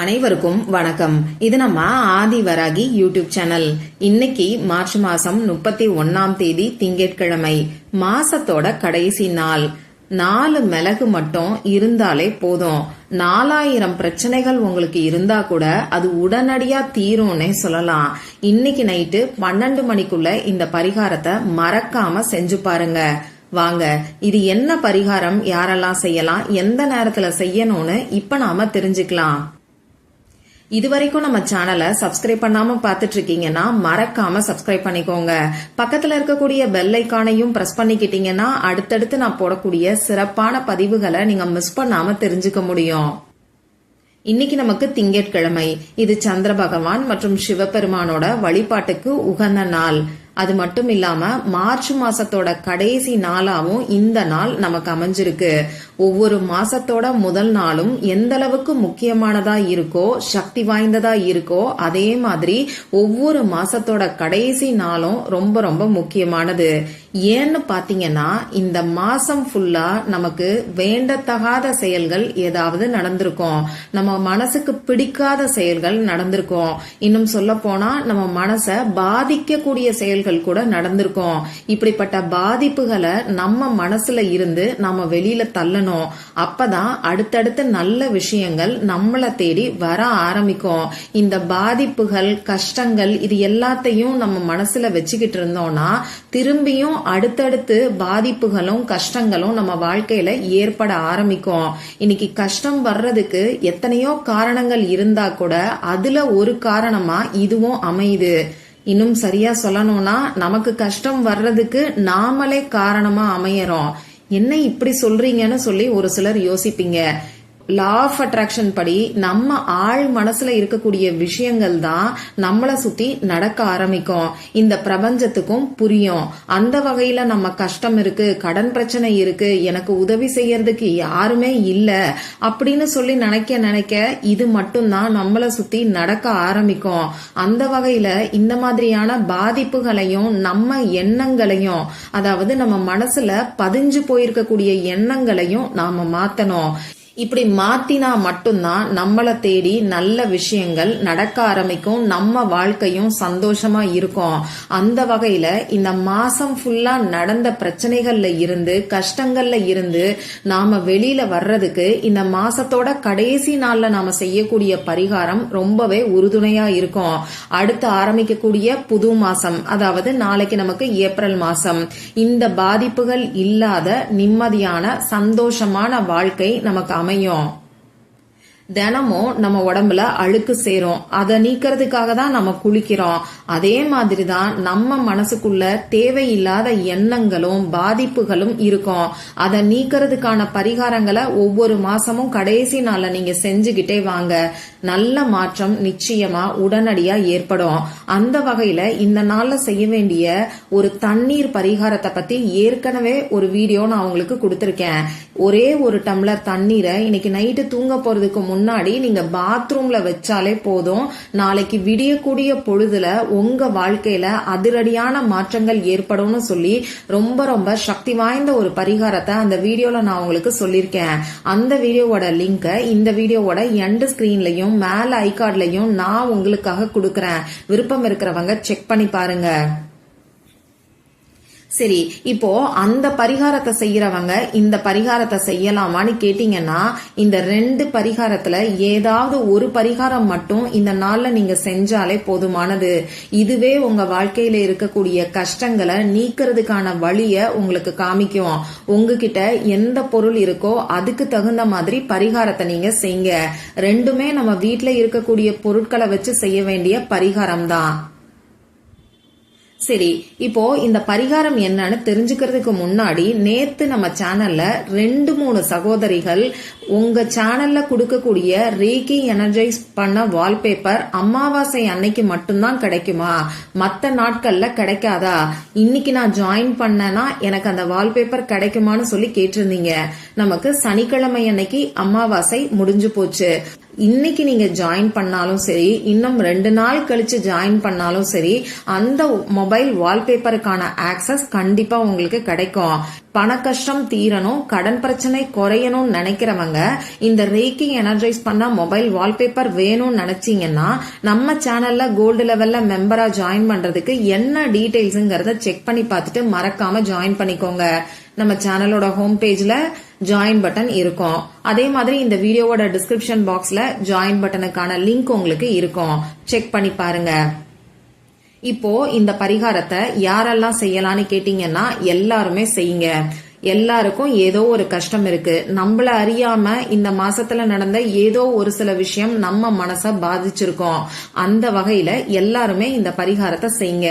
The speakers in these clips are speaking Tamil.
அனைவருக்கும் வணக்கம். இது நம்ம ஆதி வராகி யூடியூப் சேனல் இன்னைக்கு மார்ச் மாசம் முப்பத்தி ஒன்னாம் தேதி திங்கட்கிழமை மாசத்தோட கடைசி நாள். நாலு மிளகு மட்டும் இருந்தாலே போதும். நாலாயிரம் பிரச்சனைகள் உங்களுக்கு இருந்தா கூட அது உடனடியா தீரும்னே சொல்லலாம். இன்னைக்கு நைட்டு பன்னெண்டு மணிக்குள்ள இந்த பரிகாரத்தை மறக்காம செஞ்சு பாருங்க. வாங்க இது என்ன பரிகாரம்? யாரெல்லாம் செய்யலாம்? எந்த நேரத்துல செய்யணும்னு இப்ப நாம தெரிஞ்சுக்கலாம். இதுவரைக்கும் நம்ம சேனலை சப்ஸ்கிரைப் பண்ணாம பாத்துட்டு இருக்கீங்கன்னா மறக்காம சப்ஸ்கிரைப் பண்ணிக்கோங்க. பக்கத்துல இருக்கக்கூடிய பெல் ஐக்கானையும் பிரஸ் பண்ணிக்கிட்டீங்கன்னா அடுத்தடுத்து நான் போடக்கூடிய சிறப்பான பதிவுகளை நீங்க மிஸ் பண்ணாம தெரிஞ்சுக்க முடியும். இன்னைக்கு நமக்கு திங்கட்கிழமை. இது சந்திர பகவான் மற்றும் சிவபெருமானோட வழிபாட்டுக்கு உகந்த நாள். அது மட்டும் இல்லாம மார்ச் மாசத்தோட கடைசி நாளாவும் இந்த நாள் நமக்கு அமைஞ்சிருக்கு. ஒவ்வொரு மாசத்தோட முதல் நாளும் எந்த அளவுக்கு முக்கியமானதா இருக்கோ சக்தி வாய்ந்ததா இருக்கோ அதே மாதிரி ஒவ்வொரு மாசத்தோட கடைசி நாளும் ரொம்ப ரொம்ப முக்கியமானது. ஏன்னு பாத்தீங்கன்னா இந்த மாசம் ஃபுல்லா நமக்கு வேண்டத்தகாத செயல்கள் ஏதாவது நடந்திருக்கும். நம்ம மனசுக்கு பிடிக்காத செயல்கள் நடந்திருக்கும். இன்னும் சொல்ல போனா நம்ம மனசை பாதிக்கக்கூடிய செயல்கள் கூட நடந்திருக்கும். இப்படிப்பட்ட பாதிப்புகளை நம்ம மனசுல இருந்து நாம வெளியில தள்ளணும். அப்பதான் அடுத்தடுத்து நல்ல விஷயங்கள் நம்மளை தேடி வர ஆரம்பிக்கும். இந்த பாதிப்புகள் கஷ்டங்கள் இது எல்லாத்தையும் நம்ம மனசுல வச்சுக்கிட்டு இருந்தோம்னா திரும்பியும் அடுத்தடுத்து பாதிப்புகளும் கஷ்டங்களும் நம்ம வாழ்க்கையில ஏற்பட ஆரம்பிக்கும். இன்னைக்கு கஷ்டம் வர்றதுக்கு எத்தனையோ காரணங்கள் இருந்தா கூட அதுல ஒரு காரணமா இதுவும் அமையுது. இன்னும் சரியா சொல்லணும்னா நமக்கு கஷ்டம் வர்றதுக்கு நாமளே காரணமா அமையறோம். என்ன இப்படி சொல்றீங்கன்னு சொல்லி ஒரு சிலர் யோசிப்பீங்க. லா ஆஃப் அட்ராக்ஷன் படி நம்ம ஆள் மனசுல இருக்கக்கூடிய விஷயங்கள் தான் நம்மளை சுத்தி நடக்க ஆரம்பிக்கும். இந்த பிரபஞ்சத்துக்கும் புரியும். அந்த வகையில நம்ம கஷ்டம் இருக்கு கடன் பிரச்சனை இருக்கு எனக்கு உதவி செய்யறதுக்கு யாருமே இல்ல அப்படின்னு சொல்லி நினைக்க நினைக்க இது மட்டும்தான் நம்மளை சுத்தி நடக்க ஆரம்பிக்கும். அந்த வகையில இந்த மாதிரியான பாதிப்புகளையும் நம்ம எண்ணங்களையும் அதாவது நம்ம மனசுல பதிஞ்சு போயிருக்கக்கூடிய எண்ணங்களையும் நாம மாத்தணும். இப்படி மாத்தினா மட்டும்தான் நம்மளை தேடி நல்ல விஷயங்கள் நடக்க ஆரம்பிக்கும். நம்ம வாழ்க்கையும் சந்தோஷமா இருக்கும். அந்த வகையில இந்த மாசம் ஃபுல்லா நடந்த பிரச்சனைகள்ல இருந்து கஷ்டங்கள்ல இருந்து நாம வெளியில வர்றதுக்கு இந்த மாசத்தோட கடைசி நாள்ல நாம செய்யக்கூடிய பரிகாரம் ரொம்பவே உறுதுணையா இருக்கும். அடுத்து ஆரம்பிக்கக்கூடிய புது மாசம் அதாவது நாளைக்கு நமக்கு ஏப்ரல் மாசம். இந்த பாதிப்புகள் இல்லாத நிம்மதியான சந்தோஷமான வாழ்க்கை நமக்கு 没有 தினமும் நம்ம உடம்புல அழுக்கு சேரும். அதை நீக்கிறதுக்காக தான் நம்ம குளிக்கிறோம். அதே மாதிரி தான் நம்ம மனசுக்குள்ள தேவையில்லாத எண்ணங்களும் பாதிப்புகளும் இருக்கும். அதை நீக்கிறதுக்கான பரிகாரங்களை ஒவ்வொரு மாசமும் கடைசி நாள்ல நீங்க செஞ்சுக்கிட்டே வாங்க. நல்ல மாற்றம் நிச்சயமா உடனடியா ஏற்படும். அந்த வகையில இந்த நாள்ல செய்ய வேண்டிய ஒரு தண்ணீர் பரிகாரத்தை பத்தி ஏற்கனவே ஒரு வீடியோ நான் உங்களுக்கு கொடுத்துருக்கேன். ஒரே ஒரு டம்ளர் தண்ணீரை இன்னைக்கு நைட்டு தூங்க போறதுக்கு முன்னாடி முன்னாடி நீங்க பாத்ரூம்ல வச்சாலே போதும். நாளைக்கு விடியக்கூடிய பொழுதுல உங்க வாழ்க்கையில அதிரடியான மாற்றங்கள் ஏற்படும்னு சொல்லி ரொம்ப ரொம்ப சக்தி வாய்ந்த ஒரு பரிகாரத்தை அந்த வீடியோல நான் உங்களுக்கு சொல்லியிருக்கேன். அந்த வீடியோவோட லிங்கை இந்த வீடியோவோட எண்ட் ஸ்கிரீன்லயும் மேல ஐகார்ட்லயும் நான் உங்களுக்காக கொடுக்கறேன். விருப்பம் இருக்கிறவங்க செக் பண்ணி பாருங்க. சரி இப்போ அந்த பரிகாரத்தை செய்யறவங்க இந்த பரிகாரத்தை செய்யலாமான்னு கேட்டீங்கன்னா இந்த ரெண்டு பரிகாரத்துல ஏதாவது ஒரு பரிகாரம் மட்டும் இந்த நாள்ல நீங்க செஞ்சாலே போதுமானது. இதுவே உங்க வாழ்க்கையில இருக்கக்கூடிய கஷ்டங்களை நீக்கிறதுக்கான வழிய உங்களுக்கு காமிக்கும். உங்ககிட்ட எந்த பொருள் இருக்கோ அதுக்கு தகுந்த மாதிரி பரிகாரத்தை நீங்க செய்யுங்க. ரெண்டுமே நம்ம வீட்டுல இருக்கக்கூடிய பொருட்களை வச்சு செய்ய வேண்டிய பரிகாரம் தான் சரி இப்போ இந்த பரிகாரம் என்னன்னு தெரிஞ்சுக்கிறதுக்கு முன்னாடி நேத்து நம்ம சேனல்ல ரெண்டு மூணு சகோதரிகள் உங்க சேனல்ல கொடுக்கக்கூடிய ரீகி எனர்ஜைஸ் பண்ண வால்பேப்பர் அமாவாசை அன்னைக்கு மட்டும்தான் கிடைக்குமா? மற்ற நாட்கள்ல கிடைக்காதா? இன்னைக்கு நான் ஜாயின் பண்ணனா எனக்கு அந்த வால்பேப்பர் கிடைக்குமான்னு சொல்லி கேட்டிருந்தீங்க. நமக்கு சனிக்கிழமை அன்னைக்கு அமாவாசை முடிஞ்சு போச்சு. இன்னைக்கு நீங்க ஜாயின் பண்ணாலும் சரி இன்னும் ரெண்டு நாள் கழிச்சு ஜாயின் பண்ணாலும் சரி அந்த மொபைல் வால்பேப்பருக்கான ஆக்சஸ் கண்டிப்பா உங்களுக்கு கிடைக்கும். பண கஷ்டம் தீரணும் கடன் பிரச்சனை குறையணும்னு நினைக்கிறவங்க இந்த ரேக்கி எனர்ஜைஸ் பண்ண மொபைல் வால்பேப்பர் வேணும்னு நினைச்சீங்கன்னா நம்ம சேனல்ல கோல்டு லெவல்ல மெம்பரா ஜாயின் பண்றதுக்கு என்ன டீடைல்ஸ்ங்கிறத செக் பண்ணி பார்த்துட்டு மறக்காம ஜாயின் பண்ணிக்கோங்க. நம்ம சேனலோட ஹோம் பேஜ்ல ஜாயின் பட்டன் இருக்கும். அதே மாதிரி இந்த வீடியோவோட டிஸ்கிரிப்ஷன் பாக்ஸ்ல ஜாயின் பட்டனுக்கான லிங்க் உங்களுக்கு இருக்கும். செக் பண்ணி பாருங்க. இப்போ இந்த பரிகாரத்தை யாரெல்லாம் செய்யலான்னு கேட்டீங்கன்னா எல்லாருமே செய்யுங்க. எல்லாருக்கும் ஏதோ ஒரு கஷ்டம் இருக்கு. நம்மள அறியாம இந்த மாசத்துல நடந்த ஏதோ ஒரு சில விஷயம் நம்ம மனச பாதிச்சிருக்கோம். அந்த வகையில எல்லாருமே இந்த பரிகாரத்தை செய்யுங்க.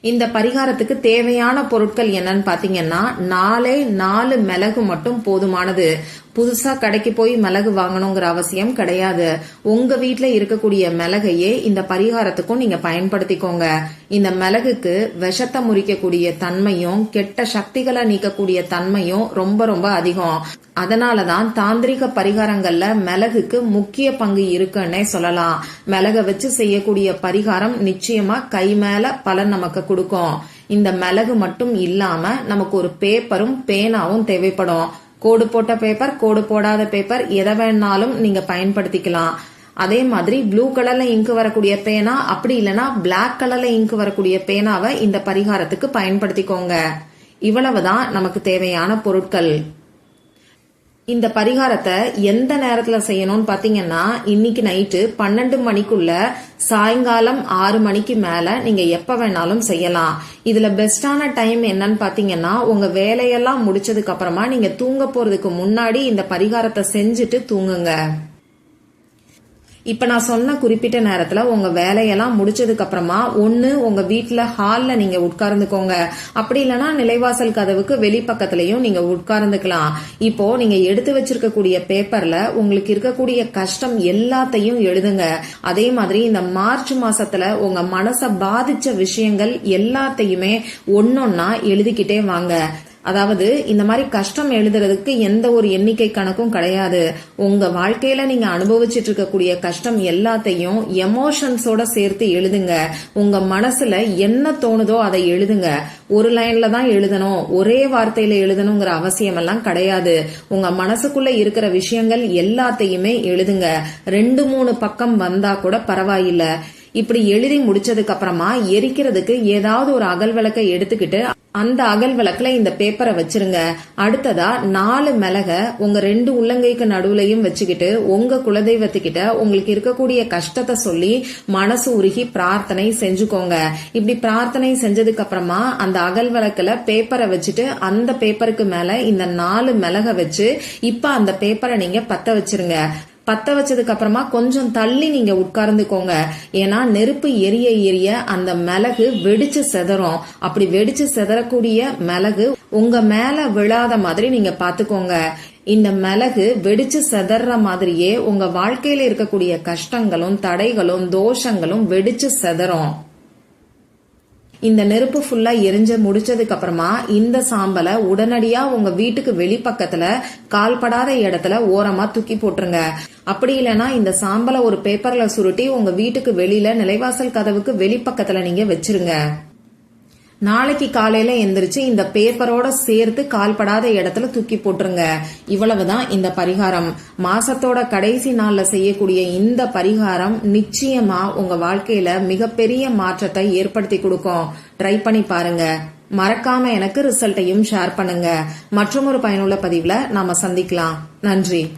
இந்த பரிகாரத்துக்கு தேவையான பொருட்கள் என்னன்னு பாத்தீங்கன்னா நாலே நாலு மிளகு மட்டும் போதுமானது. புதுசா கடைக்கு போய் மிளகு வாங்கணுங்கிற அவசியம் கிடையாது. உங்க வீட்டுல இருக்கக்கூடிய மிளகையே இந்த பரிகாரத்துக்கும் நீங்க பயன்படுத்திக்கோங்க. இந்த மிளகுக்கு விஷத்தை முறிக்கக்கூடிய தன்மையும் கெட்ட சக்திகளை நீக்கக்கூடிய தன்மையும் ரொம்ப ரொம்ப அதிகம். அதனாலதான் தாந்திரிக பரிகாரங்கள்ல மிளகுக்கு முக்கிய பங்கு இருக்குன்னே சொல்லலாம். மிளக வச்சு செய்யக்கூடிய பரிகாரம் நிச்சயமா கை மேல பலன் நமக்கு கொடுக்கும். இந்த மிளகு மட்டும் இல்லாம நமக்கு ஒரு பேப்பரும் பேனாவும் தேவைப்படும். கோடு போட்ட பேப்பர் கோடு போடாத பேப்பர் எதை வேணாலும் நீங்க பயன்படுத்திக்கலாம். அதே மாதிரி ப்ளூ கலர்ல இங்கு வரக்கூடிய பேனா அப்படி இல்லைன்னா பிளாக் கலர்ல இங்கு வரக்கூடிய பேனாவை இந்த பரிகாரத்துக்கு பயன்படுத்திக்கோங்க. இவ்வளவுதான் நமக்கு தேவையான பொருட்கள். இந்த பரிகாரத்தை எந்த நேரத்துல செய்யணும்னு பாத்தீங்கன்னா இன்னைக்கு நைட்டு பன்னெண்டு மணிக்குள்ள சாயங்காலம் ஆறு மணிக்கு மேல நீங்க எப்ப வேணாலும் செய்யலாம். இதுல பெஸ்டான டைம் என்னன்னு பாத்தீங்கன்னா உங்க வேலையெல்லாம் முடிச்சதுக்கு அப்புறமா நீங்க தூங்க போறதுக்கு முன்னாடி இந்த பரிகாரத்தை செஞ்சுட்டு தூங்குங்க. இப்ப நான் சொன்ன குறிப்பிட்ட நேரத்துல உங்க வேலையெல்லாம் முடிச்சதுக்கு அப்புறமா உங்கள் உங்க வீட்டுல ஹால்ல நீங்க உட்கார்ந்துக்கோங்க. அப்படி இல்லைன்னா நிலைவாசல் கதவுக்கு வெளிப்பக்கத்திலையும் நீங்க உட்கார்ந்துக்கலாம். இப்போ நீங்க எடுத்து வச்சிருக்கக்கூடிய பேப்பர்ல உங்களுக்கு இருக்கக்கூடிய கஷ்டம் எல்லாத்தையும் எழுதுங்க. அதே மாதிரி இந்த மார்ச் மாசத்துல உங்க மனச பாதிச்ச விஷயங்கள் எல்லாத்தையுமே ஒன்னொன்னா எழுதிக்கிட்டே வாங்க. அதாவது இந்த மாதிரி கஷ்டம் எழுதுறதுக்கு எந்த ஒரு எண்ணிக்கை கணக்கும் கிடையாது. உங்க வாழ்க்கையில நீங்க அனுபவிச்சுட்டு இருக்கக்கூடிய கஷ்டம் எல்லாத்தையும் எமோஷன்ஸோட சேர்த்து எழுதுங்க. உங்க மனசுல என்ன தோணுதோ அதை எழுதுங்க. ஒரு லைன்ல தான் எழுதணும். ஒரே வார்த்தையில எழுதணுங்கிற அவசியம் எல்லாம் கிடையாது. உங்க மனசுக்குள்ள இருக்கிற விஷயங்கள் எல்லாத்தையுமே எழுதுங்க. ரெண்டு மூணு பக்கம் வந்தா கூட பரவாயில்ல. இப்படி எழுதி முடிச்சதுக்கு அப்புறமா எரிக்கிறதுக்கு ஏதாவது ஒரு அகல் விளக்கை எடுத்துக்கிட்டு அந்த அகல் விளக்குல இந்த பேப்பரை வச்சிருங்க. அடுத்ததா நாலு மிளக உங்க ரெண்டு உள்ளங்கைக்கு நடுவுலையும் வச்சுக்கிட்டு உங்க குலதெய்வத்துக்கிட்ட உங்களுக்கு இருக்கக்கூடிய கஷ்டத்தை சொல்லி மனசு உருகி பிரார்த்தனை செஞ்சுக்கோங்க. இப்படி பிரார்த்தனை செஞ்சதுக்கு அப்புறமா அந்த அகல் விளக்குல பேப்பரை வச்சுட்டு அந்த பேப்பருக்கு மேல இந்த நாலு மிளக வச்சு இப்ப அந்த பேப்பரை நீங்க பத்த வச்சிருங்க. பத்த வச்சதுக்கு அப்புறமா கொஞ்சம் தள்ளி நீங்க உட்கார்ந்துக்கோங்க. ஏன்னா நெருப்பு எரிய எரிய அந்த மிளகு வெடிச்சு செதறும். அப்படி வெடிச்சு செதறக்கூடிய மிளகு உங்க மேல விழாத மாதிரி நீங்க பாத்துக்கோங்க. இந்த மிளகு வெடிச்சு செதற மாதிரியே உங்க வாழ்க்கையில இருக்கக்கூடிய கஷ்டங்களும் தடைகளும் தோஷங்களும் வெடிச்சு செதறும். இந்த நெருப்பு ஃபுல்லா எரிஞ்ச முடிச்சதுக்கு அப்புறமா இந்த சாம்பலை உடனடியா உங்க வீட்டுக்கு வெளிப்பக்கத்துல கால்படாத இடத்துல ஓரமா தூக்கி போட்டுருங்க. அப்படி இல்லைன்னா இந்த சாம்பலை ஒரு பேப்பர்ல சுருட்டி உங்க வீட்டுக்கு வெளியில நிலைவாசல் கதவுக்கு வெளிப்பக்கத்துல நீங்க வச்சிருங்க. நாளைக்கு காலையில எந்திரிச்சு இந்த பேப்பரோட சேர்த்து கால்படாத இடத்துல தூக்கி போட்டுருங்க. இவ்வளவுதான் இந்த பரிகாரம். மாசத்தோட கடைசி நாள்ல செய்யக்கூடிய இந்த பரிகாரம் நிச்சயமா உங்க வாழ்க்கையில மிகப்பெரிய மாற்றத்தை ஏற்படுத்தி கொடுக்கும். ட்ரை பண்ணி பாருங்க. மறக்காம எனக்கு ரிசல்ட்டையும் ஷேர் பண்ணுங்க. மற்றும் ஒரு பயனுள்ள பதிவுல நாம சந்திக்கலாம். நன்றி.